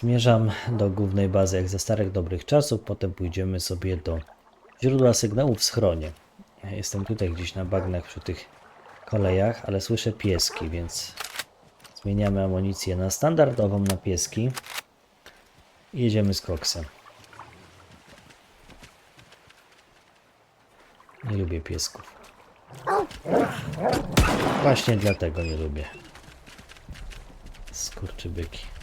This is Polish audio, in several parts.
Zmierzam do głównej bazy jak ze starych dobrych czasów, potem pójdziemy sobie do źródła sygnału w schronie. Ja jestem tutaj gdzieś na bagnach przy tych kolejach, ale słyszę pieski, więc zmieniamy amunicję na standardową na pieski i jedziemy z koksem. Nie lubię piesków. Właśnie dlatego nie lubię. Skurczybyki.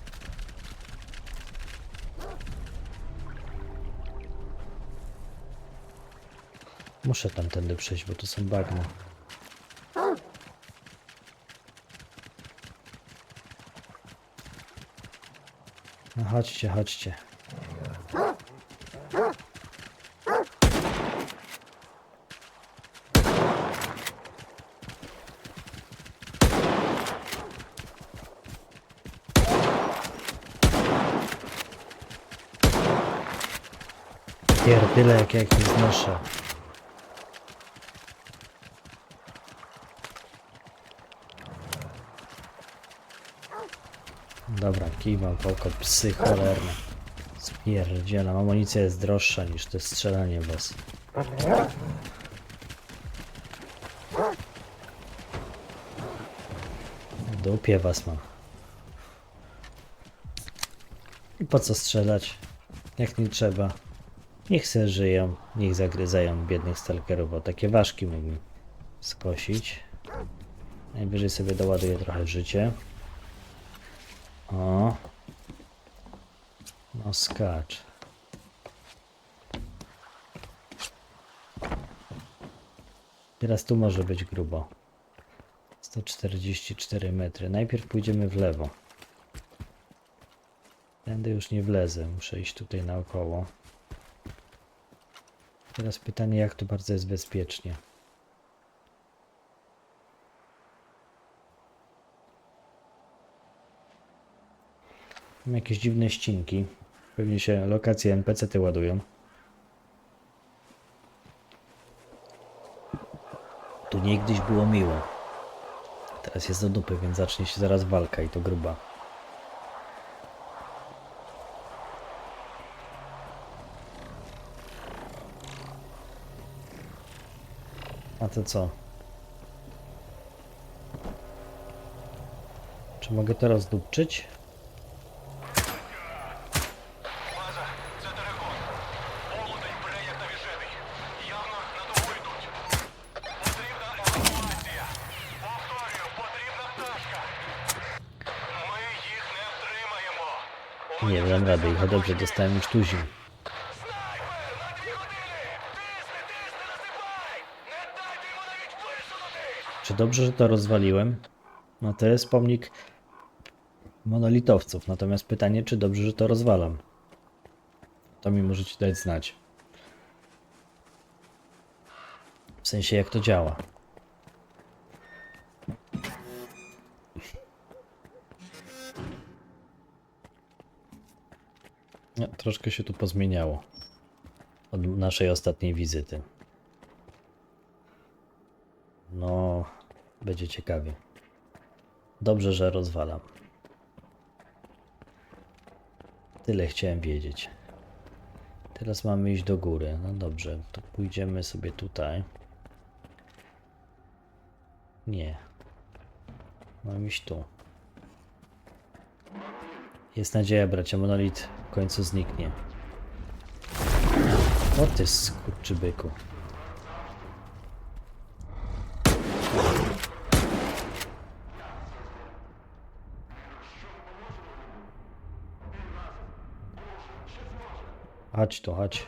Muszę tamtędy przejść, bo tu są bagna. No chodźcie, chodźcie. Pierdyle jak ja ich nie znoszę. Dobra, kiwał oko, psy cholerne. Spierdzielam, amunicja jest droższa niż to strzelanie was. Dupie was mam. I po co strzelać? Jak nie trzeba. Niech se żyją, niech zagryzają biednych stalkerów, bo takie ważki mógłbym skosić. Najwyżej sobie doładuję trochę życie. O. No skacz. Teraz tu może być grubo. 144 metry. Najpierw pójdziemy w lewo. Tędy już nie wlezę, muszę iść tutaj naokoło. Teraz pytanie, jak tu bardzo jest bezpiecznie. Mam jakieś dziwne ścinki. Pewnie się lokacje NPC-ty ładują. Tu niegdyś było miło. Teraz jest do dupy, więc zacznie się zaraz walka i to gruba. A to co? Czy mogę to rozdupczyć? Nie dam rady, i dobrze, dostałem już tuził. Czy dobrze, że to rozwaliłem? No to jest pomnik monolitowców, natomiast pytanie, czy dobrze, że to rozwalam? To mi możecie dać znać. W sensie, jak to działa. Troszkę się tu pozmieniało od naszej ostatniej wizyty. No, będzie ciekawie. Dobrze, że rozwalam. Tyle chciałem wiedzieć. Teraz mamy iść do góry. No dobrze, to pójdziemy sobie tutaj. Nie. Mam iść tu. Jest nadzieja, bracia. Monolit końcu zniknie. O ty skurczybyku. Chodź tu, chodź.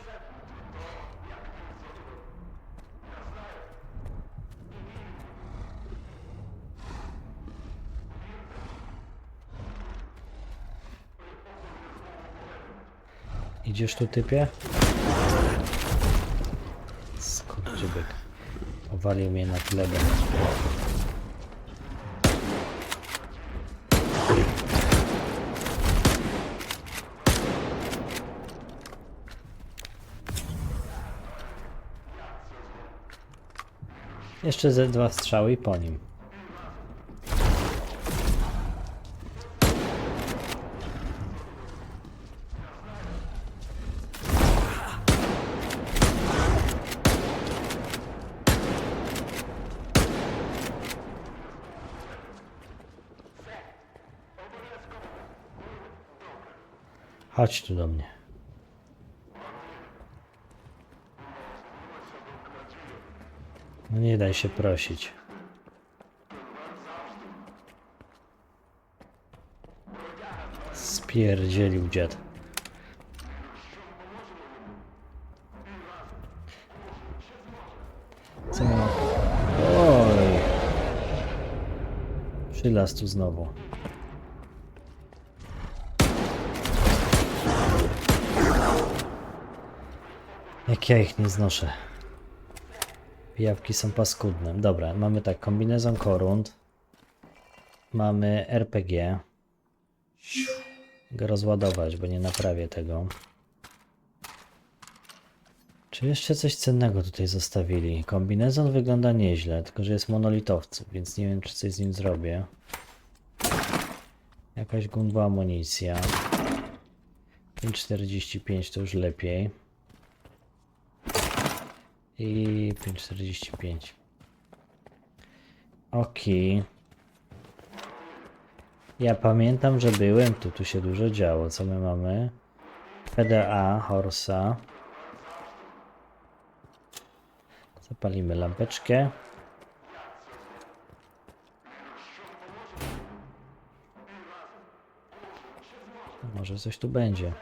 Idziesz tu, typie? Skurczybyk. Powalił mnie na glebę. Jeszcze ze dwa strzały i po nim. Chodź tu do mnie. No nie daj się prosić. Spierdzielił dziad. Oj. Przylas tu znowu. Jak ja ich nie znoszę. Pijawki są paskudne. Dobra, mamy tak, kombinezon korund. Mamy RPG. Go rozładować, bo nie naprawię tego. Czy jeszcze coś cennego tutaj zostawili? Kombinezon wygląda nieźle, tylko że jest monolitowcem, więc nie wiem, czy coś z nim zrobię. Jakaś gumba amunicja. 5,45 to już lepiej. I 5,45. Okej. Ja pamiętam, że byłem tu, tu się dużo działo. Co my mamy? PDA, Horsa. Zapalimy lampeczkę. Może coś tu będzie.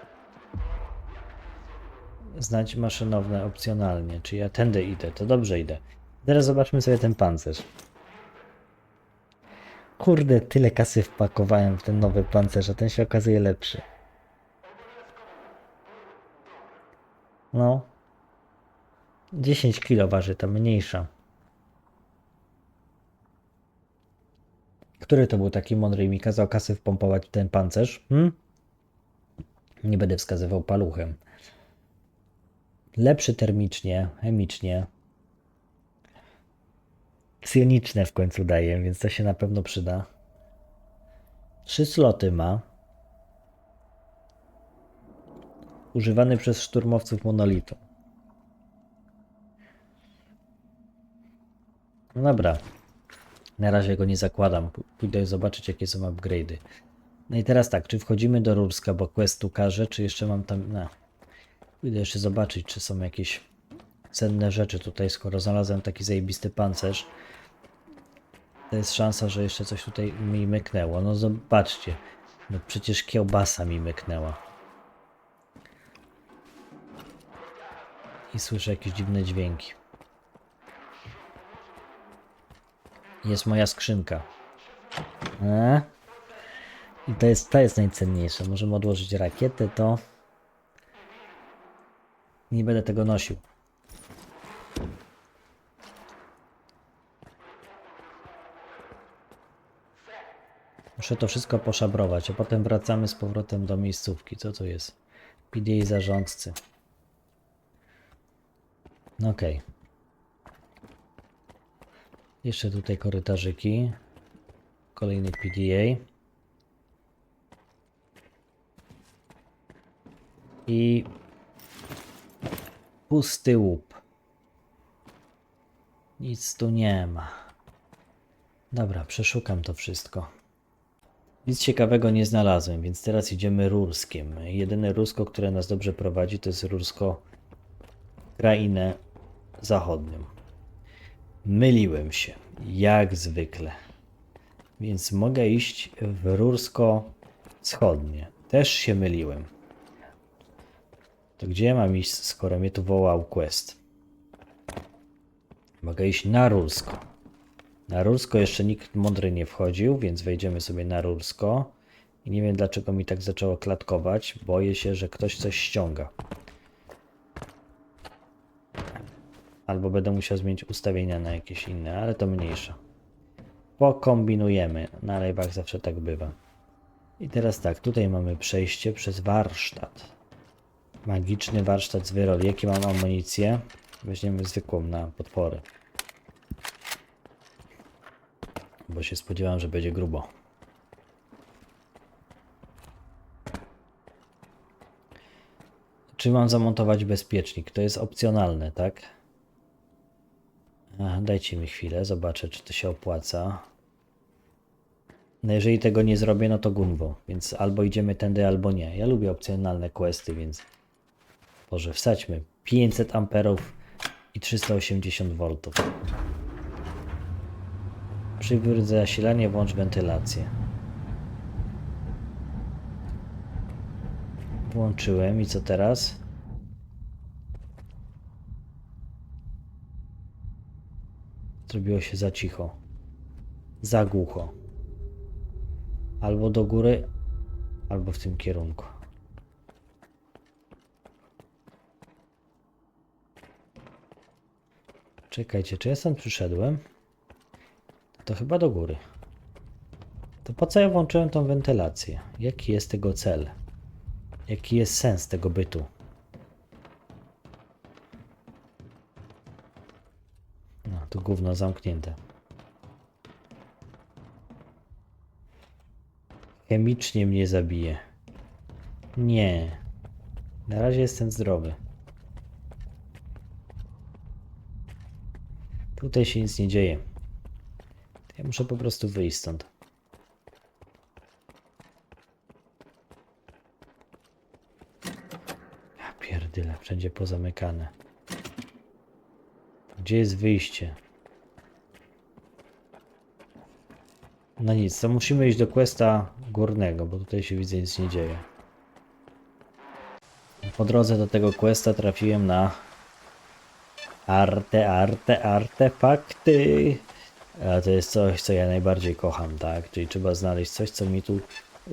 Znać maszynowne opcjonalnie. Czy ja tędy idę? To dobrze idę. Teraz zobaczmy sobie ten pancerz. Kurde, tyle kasy wpakowałem w ten nowy pancerz, a ten się okazuje lepszy. No. 10 kilo waży ta mniejsza. Który to był taki mądry i mi kazał kasy wpompować w ten pancerz? Hmm? Nie będę wskazywał paluchem. Lepszy termicznie, chemicznie. Psioniczne w końcu daje, więc to się na pewno przyda. Trzy sloty ma. Używany przez szturmowców monolitu. No dobra. Na razie go nie zakładam. Pójdę zobaczyć, jakie są upgrade'y. No i teraz tak, czy wchodzimy do Rurska, bo quest tu każe, czy jeszcze mam tam... No. Pójdę jeszcze zobaczyć, czy są jakieś cenne rzeczy tutaj, skoro znalazłem taki zajebisty pancerz. To jest szansa, że jeszcze coś tutaj mi myknęło. No zobaczcie. No przecież kiełbasa mi myknęła. I słyszę jakieś dziwne dźwięki. Jest moja skrzynka. E? I to jest, to jest najcenniejsze. Możemy odłożyć rakietę, to nie będę tego nosił. Muszę to wszystko poszabrować, a potem wracamy z powrotem do miejscówki. Co to jest? PDA zarządcy. No Okej. Jeszcze tutaj korytarzyki. Kolejny PDA. I pusty łup. Nic tu nie ma. Dobra, przeszukam to wszystko. Nic ciekawego nie znalazłem, więc teraz idziemy Rurskiem. Jedyne Rusko, które nas dobrze prowadzi, to jest Rusko krainę zachodnią. Myliłem się, jak zwykle. Więc mogę iść w Rursko wschodnie. Też się myliłem. To gdzie ja mam iść, skoro mnie tu wołał quest? Mogę iść na Rursko. Na Rursko jeszcze nikt mądry nie wchodził, więc wejdziemy sobie na Rursko. I nie wiem dlaczego mi tak zaczęło klatkować. Boję się, że ktoś coś ściąga. Albo będę musiał zmienić ustawienia na jakieś inne, ale to mniejsza. Pokombinujemy. Na live'ach zawsze tak bywa. I teraz tak, tutaj mamy przejście przez warsztat. Magiczny warsztat z wyroli. Jakie mam amunicję? Weźmiemy zwykłą na podpory. Bo się spodziewałem, że będzie grubo. Czy mam zamontować bezpiecznik? To jest opcjonalne, tak? Ach, dajcie mi chwilę, zobaczę, czy to się opłaca. No jeżeli tego nie zrobię, no to gunwo. Więc albo idziemy tędy, albo nie. Ja lubię opcjonalne questy, więc... Boże, wsadźmy. 500 amperów i 380 V. Przywróć zasilanie, włącz wentylację. Włączyłem i co teraz? Zrobiło się za cicho. Za głucho. Albo do góry, albo w tym kierunku. Czekajcie, czy ja stąd przyszedłem? To chyba do góry. To po co ja włączyłem tą wentylację? Jaki jest tego cel? Jaki jest sens tego bytu? No, tu gówno zamknięte. Chemicznie mnie zabije. Nie. Na razie jestem zdrowy. Tutaj się nic nie dzieje. Ja muszę po prostu wyjść stąd. Ja pierdyle, wszędzie pozamykane. Gdzie jest wyjście? No nic, to musimy iść do questa górnego, bo tutaj się widzę nic nie dzieje. Po drodze do tego questa trafiłem na arte, arte, artefakty. A to jest coś, co ja najbardziej kocham, tak? Czyli trzeba znaleźć coś, co mi tu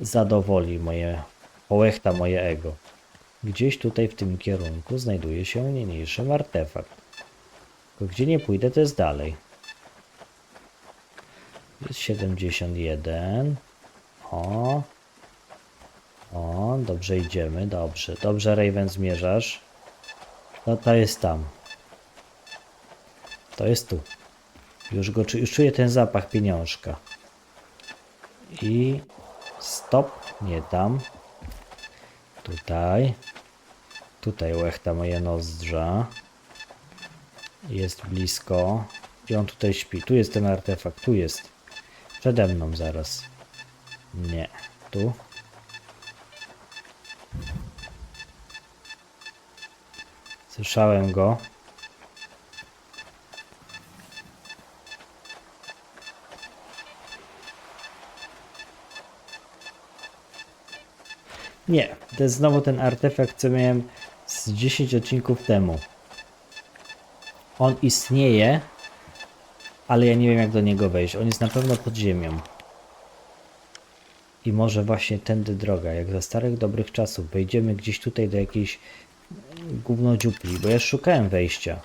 zadowoli, moje, połechta moje ego. Gdzieś tutaj w tym kierunku znajduje się niniejszy artefakt. Tylko gdzie nie pójdę, to jest dalej. Jest 71. O. O, dobrze idziemy, dobrze. Dobrze, Raven, zmierzasz. No to jest tam. To jest tu. Już go już czuję ten zapach pieniążka. I stop, nie tam. Tutaj. Tutaj łechta moje nozdrza. Jest blisko. I on tutaj śpi. Tu jest ten artefakt. Tu jest. Przede mną zaraz. Nie. Tu. Słyszałem go. Nie, to jest znowu ten artefakt, co miałem z 10 odcinków temu. On istnieje, ale ja nie wiem jak do niego wejść. On jest na pewno pod ziemią. I może właśnie tędy droga, jak za starych dobrych czasów. Wejdziemy gdzieś tutaj do jakiejś gówno dziupli, bo ja szukałem wejścia.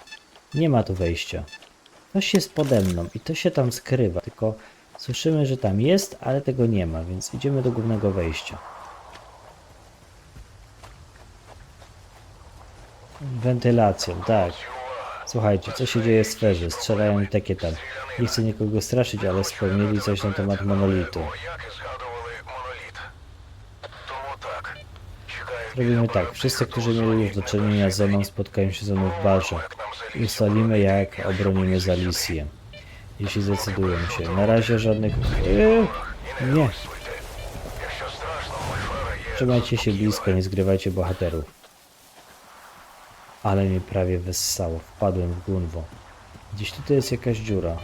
Nie ma tu wejścia. Coś jest pode mną i to się tam skrywa, tylko słyszymy, że tam jest, ale tego nie ma, więc idziemy do głównego wejścia. Wentylacją, tak. Słuchajcie, co się dzieje w sferze? Strzelają i takie tam. Nie chcę nikogo straszyć, ale wspomnieli coś na temat monolitu. Robimy tak. Wszyscy, którzy mieli już do czynienia ze mną, spotkają się ze mną w barze. Ustalimy, jak obronimy Zalicję. Jeśli zdecydują się. Na razie żadnych... Eee, nie. Trzymajcie się blisko, nie zgrywajcie bohaterów. Ale mnie prawie wessało. Wpadłem w gunwo. Gdzieś tutaj jest jakaś dziura.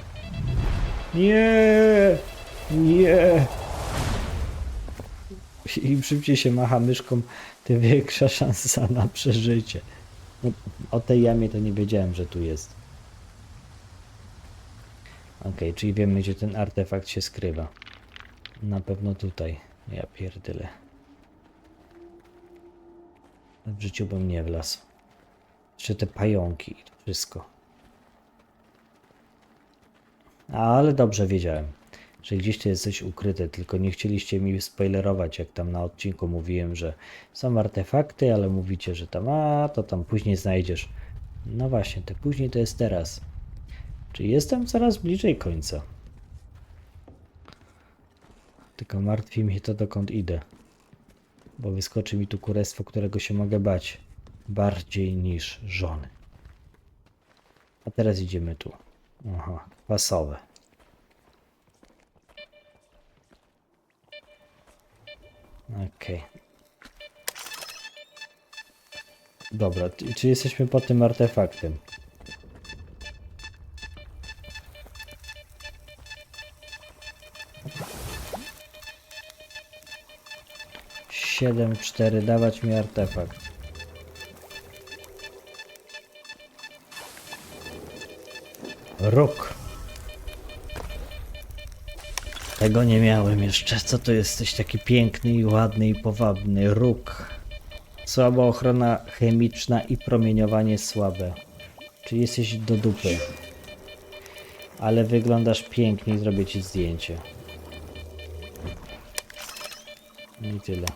Nie! Nie! Im szybciej się macha myszką, tym większa szansa na przeżycie. No, o tej jamie to nie wiedziałem, że tu jest. Okej, czyli wiemy, gdzie ten artefakt się skrywa. Na pewno tutaj. Ja pierdyle. W życiu bym nie wlazł. Jeszcze te pająki i to wszystko. Ale dobrze wiedziałem, że gdzieś tu jest coś ukryte, tylko nie chcieliście mi spoilerować, jak tam na odcinku mówiłem, że są artefakty, ale mówicie, że tam, a to tam później znajdziesz. No właśnie, te później to jest teraz. Czy jestem coraz bliżej końca? Tylko martwi mnie to, dokąd idę. Bo wyskoczy mi tu kurestwo, którego się mogę bać. Bardziej niż żony. A teraz idziemy tu. Aha, kwasowe. Okej. Dobra, t- czy jesteśmy pod tym artefaktem? Siedem, cztery, dawać mi artefakt. Róg. Tego nie miałem jeszcze. Co to jesteś taki piękny i ładny i powabny? Róg. Słaba ochrona chemiczna i promieniowanie słabe. Czy jesteś do dupy? Ale wyglądasz pięknie zrobię ci zdjęcie. I tyle.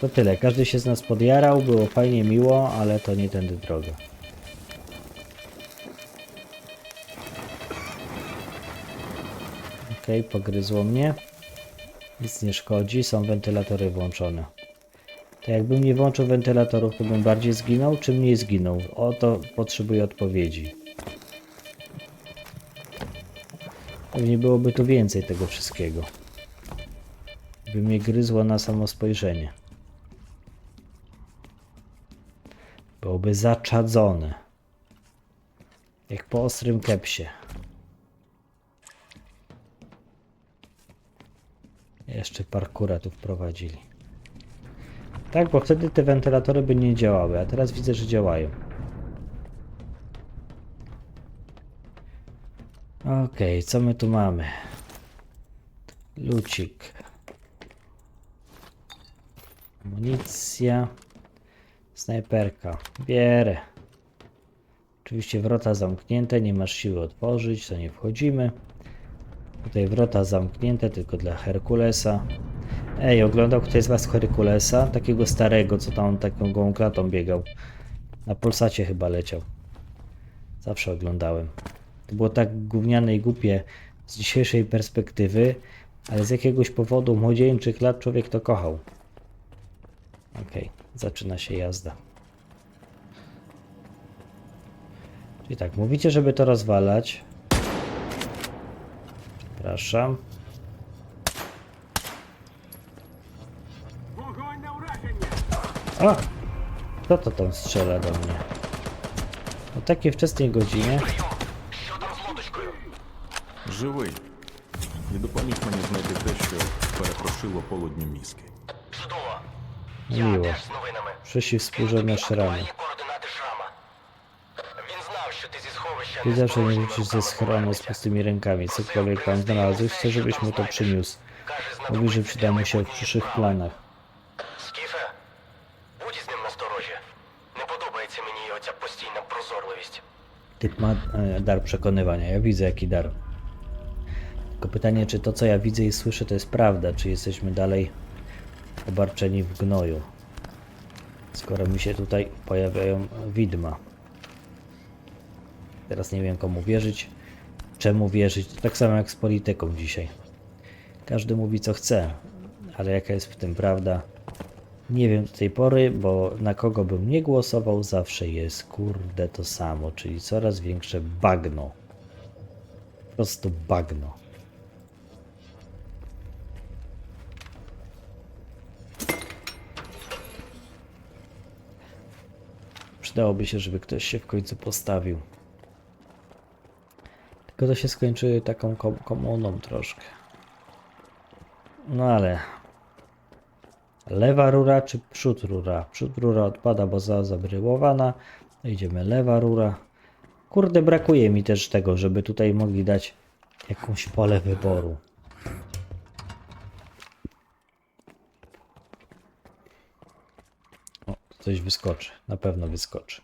To tyle. Każdy się z nas podjarał, było fajnie, miło, ale to nie tędy droga. Okej, pogryzło mnie. Nic nie szkodzi, są wentylatory włączone. To jakbym nie włączył wentylatorów, to bym bardziej zginął, czy mniej zginął? O to potrzebuję odpowiedzi. Pewnie byłoby tu więcej tego wszystkiego. By mnie gryzło na samo spojrzenie. Byłoby zaczadzone. Jak po ostrym kepsie. Jeszcze parkura tu wprowadzili. Tak, bo wtedy te wentylatory by nie działały, a teraz widzę, że działają. Okej, co my tu mamy? Lucik. Amunicja. Snajperka. Bierę. Oczywiście wrota zamknięte, nie masz siły otworzyć, to nie wchodzimy. Tutaj wrota zamknięte tylko dla Herkulesa. Ej, oglądał ktoś z was Herkulesa? Takiego starego, co tam taką gołą klatą biegał. Na Polsacie chyba leciał. Zawsze oglądałem. To było tak gówniane i głupie z dzisiejszej perspektywy, ale z jakiegoś powodu młodzieńczych lat człowiek to kochał. Okej, zaczyna się jazda. Czyli tak, mówicie, żeby to rozwalać. Przepraszam. O! Kto to tam strzela do mnie? O takiej wczesnej godzinie. Що там з лодочкою? Живий. І допоміг мені знайти те, що перепрошило полудні мізки. Чудово. Miło. Теж з новинами. Przyszli współrzędne szramy. Ty не zawsze nie спорожньо rzucisz ze schronu z pustymi rękami. Cokolwiek tam znalazłeś, chcę, żebyś mu to przyniósł. Каже, Mówi, że знадобиться przyda mu się w майбутній przyszłych справи. planach. Скіфе, будь із ним насторожі. Не подобається мені оця постійна прозорливість. Typ ma e, dar przekonywania. Ja widzę jaki dar. Tylko pytanie, czy to co ja widzę i słyszę to jest prawda, czy jesteśmy dalej obarczeni w gnoju. Skoro mi się tutaj pojawiają widma. Teraz nie wiem komu wierzyć, czemu wierzyć. Tak samo jak z polityką dzisiaj. Każdy mówi co chce, ale jaka jest w tym prawda? Nie wiem do tej pory, bo na kogo bym nie głosował, zawsze jest kurde to samo, czyli coraz większe bagno. Po prostu bagno. Przydałoby się, żeby ktoś się w końcu postawił. Tylko to się skończy taką kom- komuną troszkę. No ale Lewa rura czy przód rura? Przód rura odpada, bo za zabryłowana. Idziemy lewa rura. Kurde, brakuje mi też tego, żeby tutaj mogli dać jakąś pole wyboru. O, coś wyskoczy. Na pewno wyskoczy.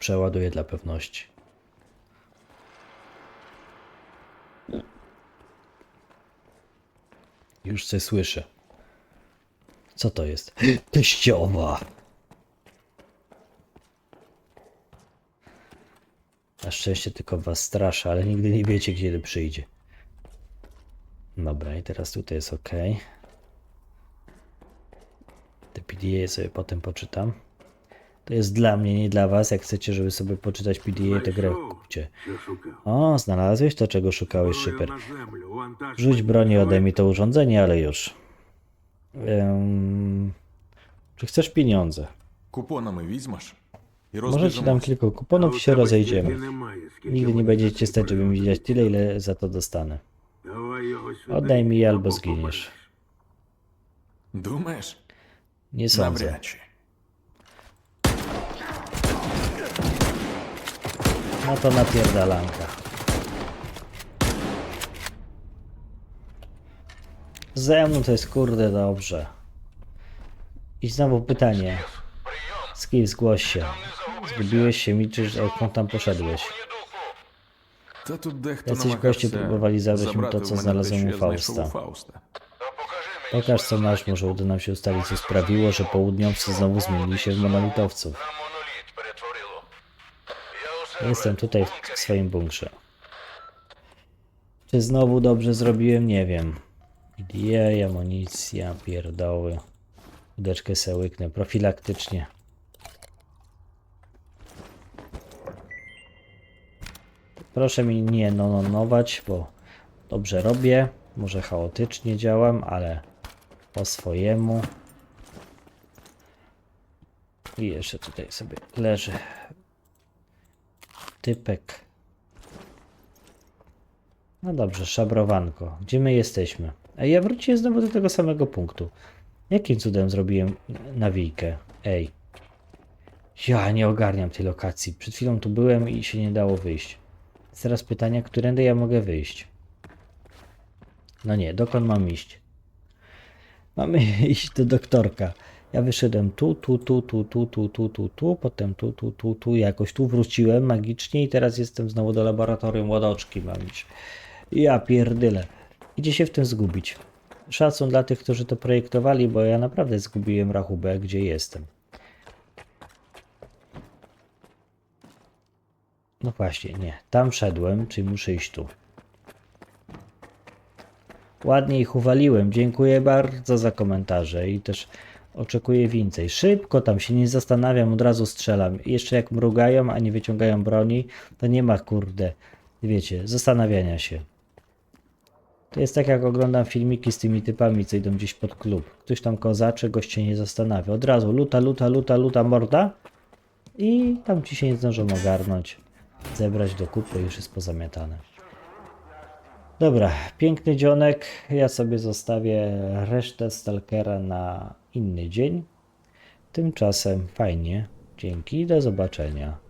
Przeładuję dla pewności. Już coś słyszę. Co to jest? Teściowa! Na szczęście tylko was straszę, ale nigdy nie wiecie, kiedy przyjdzie. Dobra, i teraz tutaj jest ok. Te PDA sobie potem poczytam. To jest dla mnie, nie dla was. Jak chcecie, żeby sobie poczytać PDA, to grę kupcie. Що шукав? O, znalazłeś to, czego szukałeś, szyper. на землю, вантаж. Rzuć broń i odejmij to urządzenie, ale już. Ем, Czy chcesz pieniądze? Купонами візьмеш і Może ci dam розбіжемось. kilka kuponów i się rozejdziemy. Немає, скільки Nigdy nie буде będziecie stać, коштувати. żeby mi wiedzieć tyle, ile za to dostanę. Давай його сюди, Oddaj mi albo або zginiesz. Думаєш? Nie sądzę. Навряд чи. No to napierdalanka. Ze mną to jest kurde dobrze. I znowu pytanie. Skill, zgłoś się. Zgubiłeś się, milczysz, odkąd tam poszedłeś. Jacyś goście próbowali zabrać mi to, co znalazłem u Fausta. Pokaż, co masz, może uda nam się ustalić, co sprawiło, że południowcy znowu zmienili się w monolitowców. Jestem tutaj w swoim bunkrze. Czy znowu dobrze zrobiłem? Nie wiem. Jej, amunicja, pierdoły. Udeczkę se łyknę profilaktycznie. Proszę mi nie nonować, bo dobrze robię. Może chaotycznie działam, ale po swojemu. I jeszcze tutaj sobie leży typek. No dobrze, szabrowanko. Gdzie my jesteśmy? A ja wróciłem znowu do tego samego punktu. Jakim cudem zrobiłem nawijkę? Ej. Ja nie ogarniam tej lokacji. Przed chwilą tu byłem i się nie dało wyjść. Teraz pytania, którędy ja mogę wyjść? No nie, dokąd mam iść? Mamy iść do doktorka. Ja wyszedłem tu, tu, tu, tu, tu, tu, tu, tu, tu, potem tu, tu, tu, tu, jakoś tu wróciłem magicznie i teraz jestem znowu do laboratorium łodoczki mam iść. Ja pierdyle. Idzie się w tym zgubić. Szacun dla tych, którzy to projektowali, bo ja naprawdę zgubiłem rachubę, gdzie jestem. No właśnie, nie. Tam wszedłem, czyli muszę iść tu. Ładnie ich uwaliłem. Dziękuję bardzo za komentarze i też oczekuję więcej. Szybko tam się nie zastanawiam, od razu strzelam. Jeszcze jak mrugają, a nie wyciągają broni, to nie ma kurde, wiecie, zastanawiania się. To jest tak jak oglądam filmiki z tymi typami, co idą gdzieś pod klub. Ktoś tam kozaczy, gość się nie zastanawia. Od razu luta, luta, luta, luta, morda i tam ci się nie zdążą ogarnąć, zebrać do kupy już jest pozamiatane. Dobra, piękny dzionek. Ja sobie zostawię resztę Stalkera na inny dzień. Tymczasem fajnie. Dzięki, do zobaczenia.